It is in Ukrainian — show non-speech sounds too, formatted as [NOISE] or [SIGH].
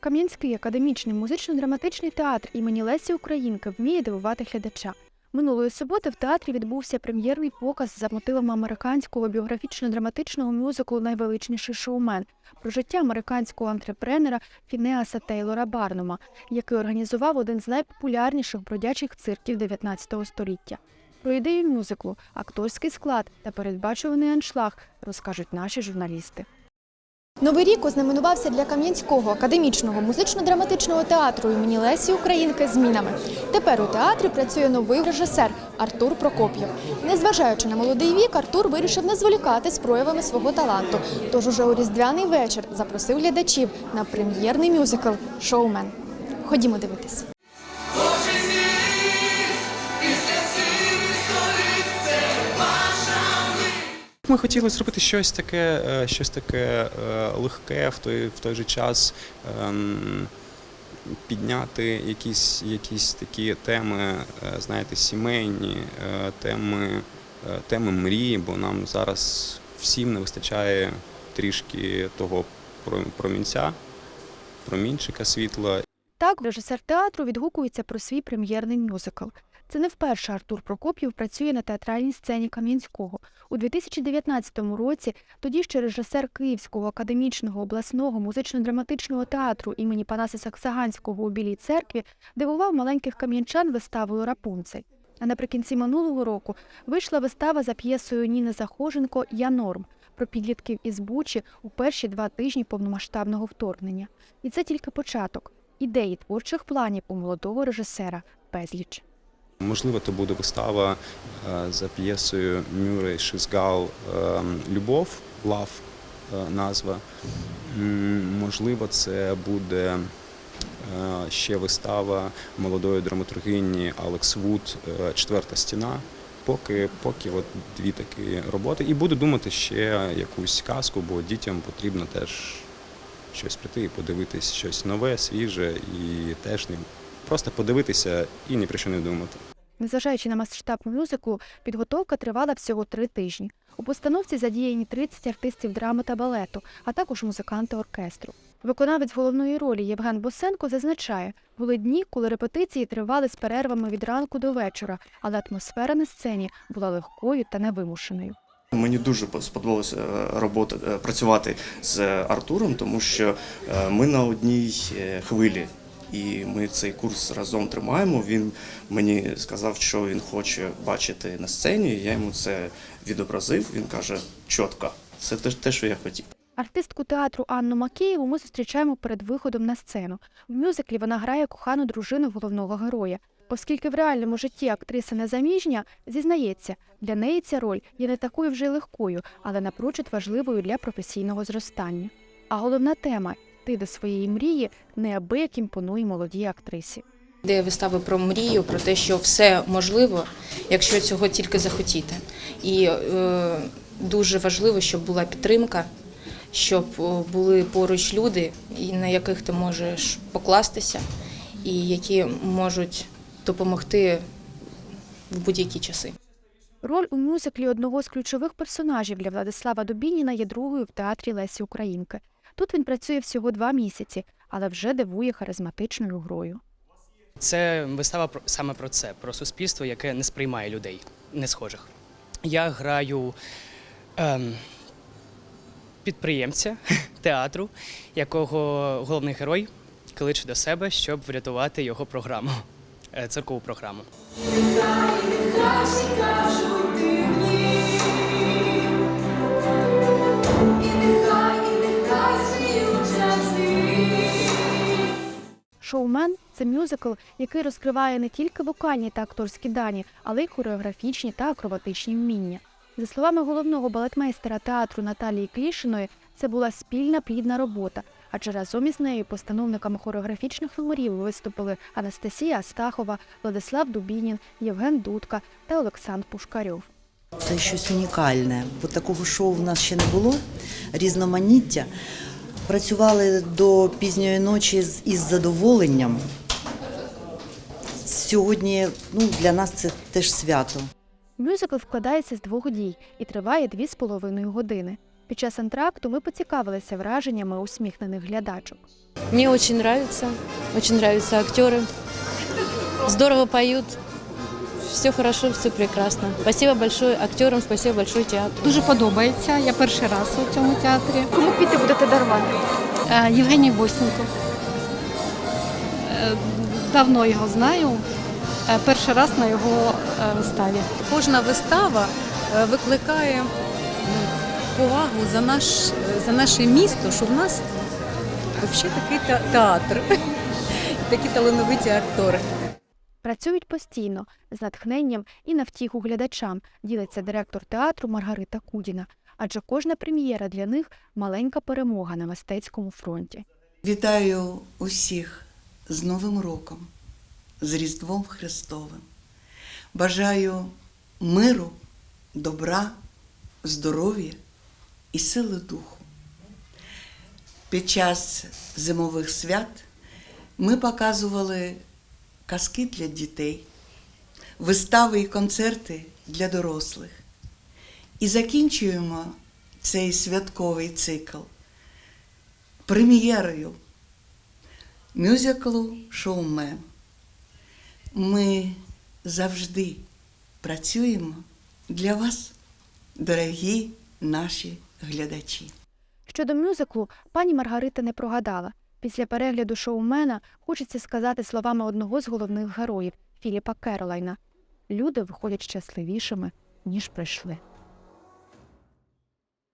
Кам'янський академічний музично-драматичний театр імені Лесі Українки вміє дивувати глядача. Минулої суботи в театрі відбувся прем'єрний показ за мотивами американського біографічно-драматичного мюзиклу Найвеличніший шоумен про життя американського антрепренера Фінеаса Тейлора Барнума, який організував один з найпопулярніших бродячих цирків 19 століття. Про ідею мюзиклу, акторський склад та передбачуваний аншлаг розкажуть наші журналісти. Новий рік ознаменувався для Кам'янського академічного музично-драматичного театру імені Лесі Українки змінами. Тепер у театрі працює новий режисер Артур Прокоп'єв. Незважаючи на молодий вік, Артур вирішив не зволікати з проявами свого таланту. Тож уже у різдвяний вечір запросив глядачів на прем'єрний мюзикл Шоумен. Ходімо дивитись. Ми хотіли зробити щось таке, е, щось таке е, легке в той, в той же час. ем, Підняти якісь, якісь такі теми, е, знаєте, сімейні, теми, теми мрії, бо нам зараз всім не вистачає трішки того про- промінця, промінчика світла. Так, режисер театру відгукується про свій прем'єрний мюзикл. Це не вперше Артур Прокоп'єв працює на театральній сцені Кам'янського. У 2019 році тоді ще режисер Київського академічного обласного музично-драматичного театру імені Панаса Саксаганського у Білій церкві дивував маленьких кам'янчан виставою Рапунцель. А наприкінці минулого року вийшла вистава за п'єсою Ніни Захоженко Я норм про підлітків із Бучі у перші два тижні повномасштабного вторгнення. І це тільки початок. Ідеї творчих планів у молодого режисера безліч. Можливо, то буде вистава е, за п'єсою Мюррей Шизгал ем, Любов, Лав е, назва. Можливо, це буде е, ще вистава молодої драматургині Алекс Вуд Четверта стіна. Поки, поки от дві такі роботи. І буду думати ще якусь казку, бо дітям потрібно теж щось прийти і подивитись щось нове, свіже, і теж не просто подивитися і ні про що не думати. Незважаючи на масштаб мюзиклу, підготовка тривала всього три тижні. У постановці задіяні 30 артистів драми та балету, а також музиканти оркестру. Виконавець головної ролі Євген Босенко зазначає, були дні, коли репетиції тривали з перервами від ранку до вечора, але атмосфера на сцені була легкою та невимушеною. Мені дуже сподобалося е, робота е, працювати з Артуром, тому що е, ми на одній хвилі. І ми цей курс разом тримаємо. Він мені сказав, що він хоче бачити на сцені. Я йому це відобразив. Він каже: чітко, це те, те, що я хотів. Артистку театру Анну Макеєву ми зустрічаємо перед виходом на сцену. В мюзиклі вона грає кохану дружину головного героя. Оскільки в реальному житті актриса незаміжня, зізнається, для неї ця роль є не такою вже легкою, але напрочуд важливою для професійного зростання. А головна тема ти до своєї мрії неабияк імпонує молодій актрисі. Ідея вистави про мрію, про те, що все можливо, якщо цього тільки захотіти. І е, дуже важливо, щоб була підтримка, щоб е, були поруч люди, і на яких ти можеш покластися, і які можуть допомогти в будь-які часи. Роль у мюзиклі одного з ключових персонажів для Владислава Дубініна є другою в театрі Лесі Українки. Тут він працює всього два місяці, але вже дивує харизматичною грою. Це вистава про саме про це, про суспільство, яке не сприймає людей не схожих. Я граю ем, підприємця [LAUGHS] театру, якого головний герой кличе до себе, щоб врятувати його програму, е, циркову програму. Шоумен це мюзикл, який розкриває не тільки вокальні та акторські дані, але й хореографічні та акробатичні вміння. За словами головного балетмейстера театру Наталії Клішиної, це була спільна плідна робота, адже разом із нею постановниками хореографічних номерів виступили Анастасія Астахова, Владислав Дубінін, Євген Дудка та Олександр Пушкарьов. Це щось унікальне, бо такого шоу в нас ще не було. Різноманіття. Працювали до пізньої ночі з- із задоволенням. Сьогодні ну, для нас це теж свято. Мюзикл складається з двох дій і триває дві з половиною години. Під час антракту ми поцікавилися враженнями усміхнених глядачок. Мне очень нравится, очень нравятся актеры. Здорово поют. Все хорошо, все прекрасно. Спасибо большое актерам, спасибо большое театру. Дуже подобається. Я перший раз у цьому театрі. Кому квіти будете дарувати? Е, Євгеній Босінко. Е, Давно його знаю. Е, Перший раз на його виставі. Кожна вистава викликає повагу за, наш, за наше місто, що в нас взагалі такий театр, [LAUGHS] такі талановиті актори. Працюють постійно з натхненням і на втіху глядачам, ділиться директор театру Маргарита Кудіна. Адже кожна прем'єра для них маленька перемога на мистецькому фронті. Вітаю усіх з Новим роком, з Різдвом Христовим. Бажаю миру, добра, здоров'я і сили духу. Під час зимових свят ми показували казки для дітей, вистави і концерти для дорослих. І закінчуємо цей святковий цикл прем'єрою мюзиклу Шоумен. Ми завжди працюємо для вас, дорогі наші глядачі. Щодо мюзиклу, пані Маргарита не прогадала. Після перегляду шоумена хочеться сказати словами одного з головних героїв Філіпа Керолайна: люди виходять щасливішими, ніж прийшли.